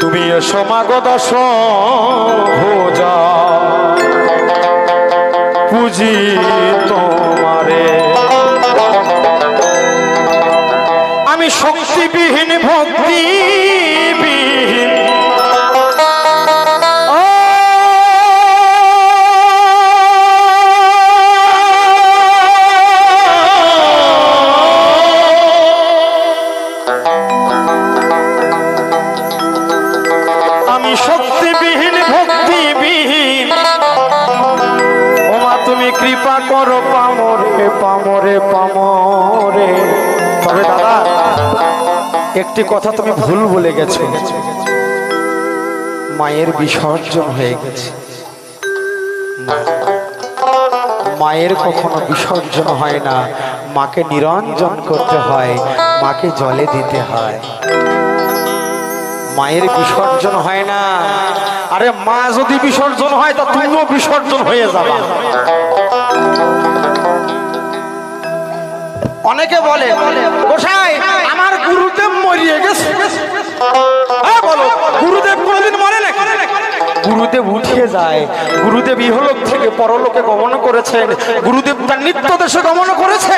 তুমি সমাগত ভোজা পুজি একটি কথা তুমি ভুল বলে গেছো। মায়ের বিসর্জন হয়ে গেছে। মায়ের কখনো বিসর্জন হয় না। মাকে নিরঞ্জন করতে হয়, মাকে জলে দিতে হয়। মায়ের বিসর্জন হয় না। আরে মা যদি বিসর্জন হয়, তা তুমিও বিসর্জন হয়ে যাবে। অনেকে বলে, গোসাই গুরুদেব মরিয়ে গেছে। হ্যাঁ বলো, গুরুদেব কোনোদিন মরে না গুরুদেব উঠে যায়। গুরুদেব ইহলোক থেকে পরলোকে গমন করেছেন। গুরুদেব তার নিত্য দেশে গমন করেছে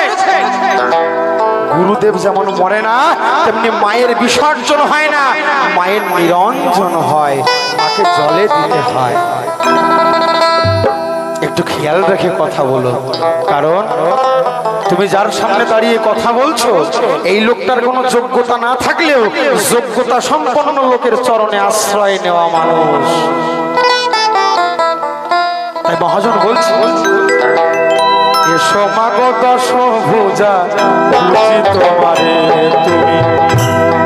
গুরুদেব যেমন মরে না, তেমনি মায়ের বিসর্জন হয় না। মায়ের নিরঞ্জন হয়, মাকে জলে দিতে হয়। একটু খেয়াল রেখে কথা বলো। কারণ তুমি যার সামনে দাঁড়িয়ে কথা বলছো এই লোকটার কোনো যোগ্যতা না থাকলেও যোগ্যতা সম্পন্ন লোকের চরণে আশ্রয় নেওয়া মানুষ। তাই মহাজন বলছি এসো মাগো দশ তোমারে তুমি।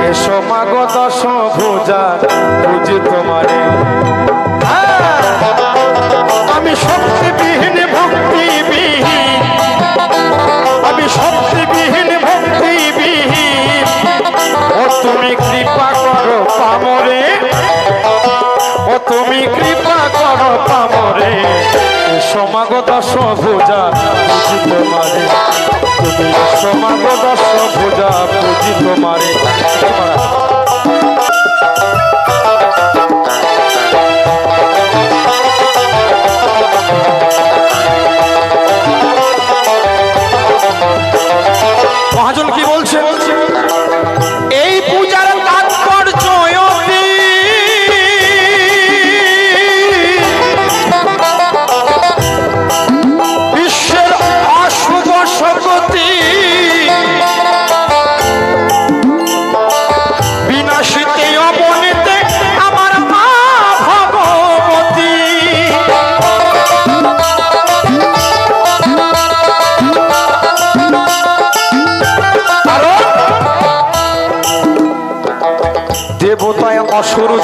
এসো মাগো দশ ভুজা বুঝি তোমারে। হ্যাঁ, আমি শক্তিবিহীন তুমি কৃপা করো পামরে। ও তুমি কৃপা করো পামরে। সমাগত সভোজা বুঝি তোমারে তুমি সমাগত ভুজা বুঝি তোমারে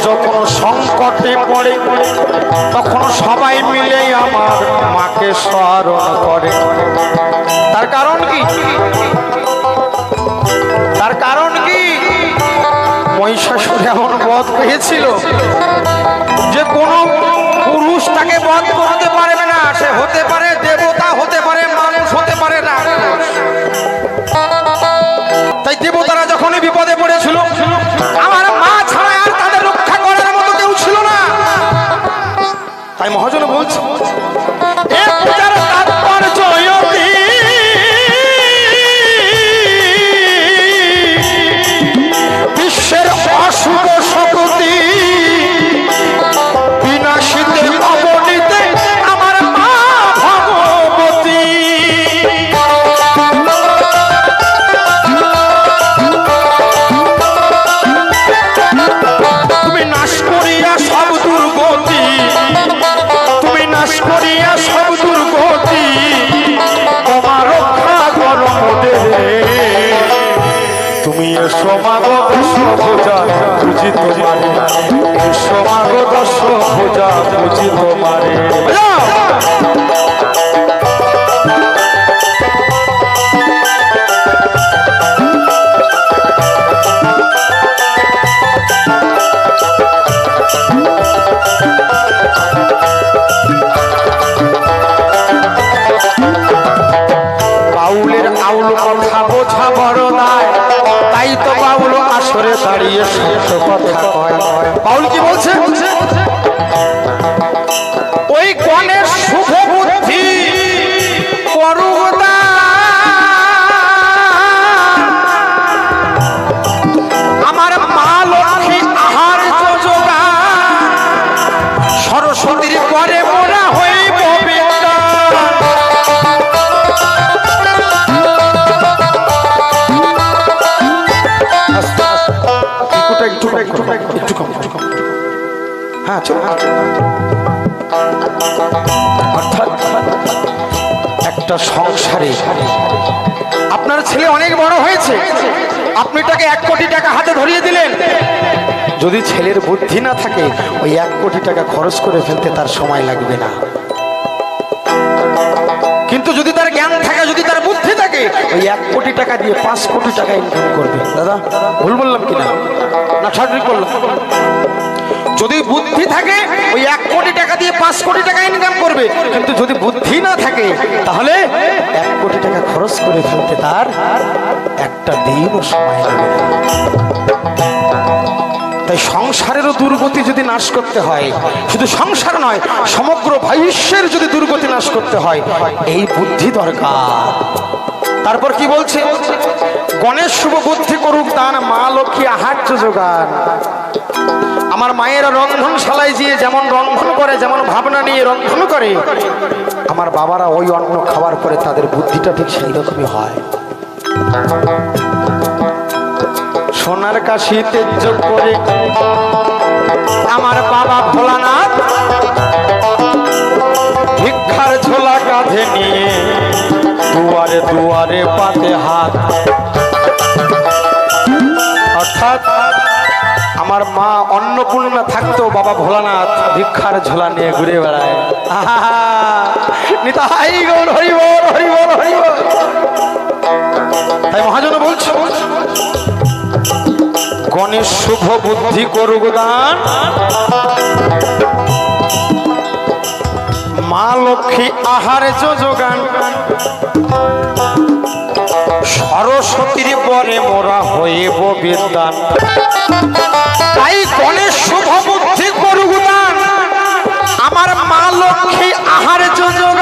যখন সংকটে পড়ে, তখন সবাই মিলে আমার মাকে স্মরণ করে। তার কারণ কি? তার কারণ কি? মহিষাসুর এমন বধ পেয়েছিল যে কোনো পুরুষ তাকে বধ করতে পারবে না। সে হতে পারে দেবতা, হতে পারে মানুষ, হতে পারে না তুমি এসো মাগো দশ ভোজা বুঝি তোমারে এসো দশ বুঝি তোমারে একটু সংসারে আপনার ছেলে অনেক বড় হয়েছে। আপনি তাকে এক কোটি টাকা হাতে ধরিয়ে দিলেন। যদি ছেলের বুদ্ধি না থাকে, ওই এক কোটি টাকা খরচ করে ফেলতে তার সময় লাগবে না। কিন্তু যদি তার জ্ঞান থাকে যদি তার বুদ্ধি ওই এক কোটি টাকা দিয়ে পাঁচ কোটি টাকা ইনকাম করবে। দাদা, ভুল বললাম কিনা? না, সঠিক বললাম। যদি বুদ্ধি থাকে, ওই এক কোটি টাকা দিয়ে পাঁচ কোটি টাকা ইনকাম করবে। কিন্তু যদি বুদ্ধি না থাকে, তাহলে এক কোটি টাকা খরচ করে ফেলতে তার একটা দিনও সময় লাগবে না। তাই সংসারেরও দুর্গতি যদি নাশ করতে হয়, শুধু সংসার নয়, সমগ্র ভবিষ্যের যদি দুর্গতি নাশ করতে হয়, এই বুদ্ধি দরকার। তারপর কি বলছে? গণেশ শুভ বুদ্ধি করুক, তার মা লক্ষ্মী আহার্য যোগান। আমার মায়েরা রন্ধনশালায় গিয়ে যেমন রন্ধন করে, যেমন ভাবনা নিয়ে রন্ধন করে, আমার বাবারা ওই অন্ন খাবার পরে তাদের বুদ্ধিটা ঠিক সেই রকমই হয়। সোনার কাশি তেজ করে আমার বাবা ভোলানাথ ভিক্ষার ঝোলা কাঁধে নিয়ে দুয়ারে দুয়ারে পাতে হাত। অর্থাৎ আমার মা অন্নপূর্ণা থাকতো বাবা ভোলানাথ ভিক্ষার ঝোলা নিয়ে ঘুরে বেড়ায়। তাই মহাজন বলছো, গণেশ শুভ বুদ্ধি করুক দান। লক্ষ্মী আহার যোগান। সরস্বতীর পরে মোরা হইব বিদ্যান। তাই গণেশ শুভ বুদ্ধি করুক আমার মা লক্ষ্মী আহার যোগান।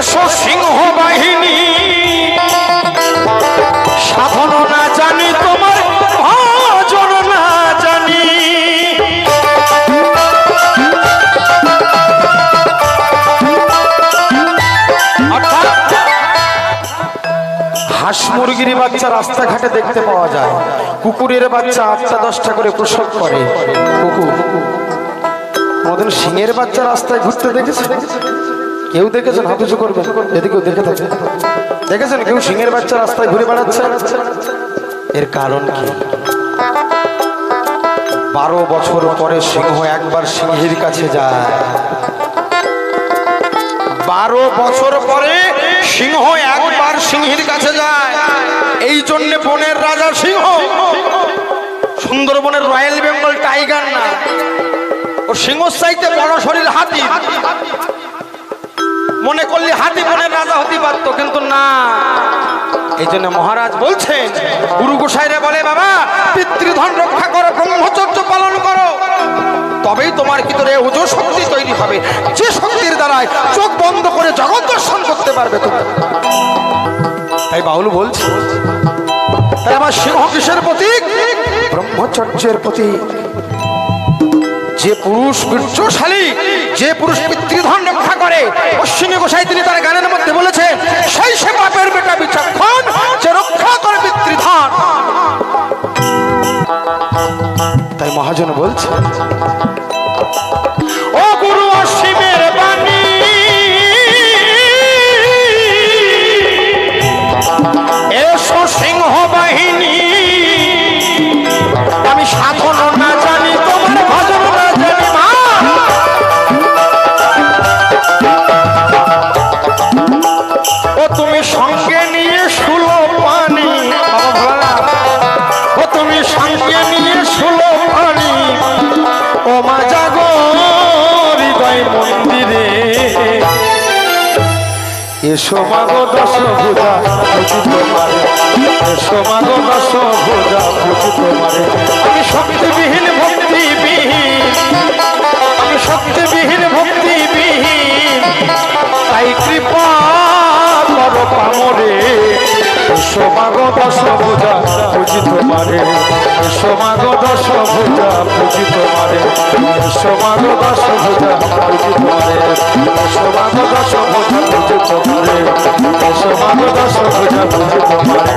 এসো সিংহ বাহিনী সাধন না জানি তোমার, ভজন না জানি। হাঁস মুরগির বাচ্চা রাস্তাঘাটে দেখতে পাওয়া যায়। কুকুরের বাচ্চা আটটা দশটা করে প্রসব করে। কুকুর আমাদের সিংহের বাচ্চা রাস্তায় ঘুরতে দেখেছে? কেউ দেখেছেন হাত উঁচু করবেন যদি কেউ দেখে থাকে দেখেছেন কেউ সিংহের বাচ্চা রাস্তায় ঘুরে বেড়াচ্ছে? এর কারণ কি? বারো বছর পরে সিংহ একবার সিংহের কাছে যায়। বারো বছর পরে সিংহ একবার সিংহের কাছে যায়। এই জন্যে বনের রাজা সিংহ। সুন্দরবনের রয়্যাল বেঙ্গল টাইগার না। ও সিংহ চাইতে বড় শরীর হাতি। মনে করলি হাতি বনের রাজা হতে পারত, কিন্তু না। এই জন্য মহারাজ বলছেন, গুরু গোসাইরে বলে, বাবা, পিতৃধন রক্ষা করো, ব্রহ্মচর্য পালন করো। তবেই তোমার ভিতরে ওজো শক্তি তৈরি হবে। যে শক্তির দ্বারায় চোখ বন্ধ করে জগৎ দর্শন করতে পারবে তুমি। তাই বাউল বলছে, তাই আমার সিংহ কিসের প্রতীক? ব্রহ্মচর্যের প্রতীক। যে পুরুষ বীর্যশালী যে পুরুষ পিতৃধন রক্ষা করে, অশ্বিনী গোসাই তিনি তার গানের মধ্যে বলেছেন সেই সে পাপের বেটা বিচক্ষণ যে রক্ষা করে পিতৃধন। তাই মহাজন বলছে সমাগো দশ ভুজা বুঝি তোমারে। সমাগো দশ ভুজা বুঝি তোমারে। আমি শক্তিবিহীন ভক্তিবিহীন। আমি শক্তিবিহীন ভক্তিবিহীন। তাই কৃপা করো পামরে। সমাগো দশ ভুজা বুঝি তোমারে। সমাগ দশ ভূজা পুজি তোমারে সমাগ দশ পুজি তোমারে সমাগ দশ পুজি তোমারে সমাগ দশ পুজি তোমারে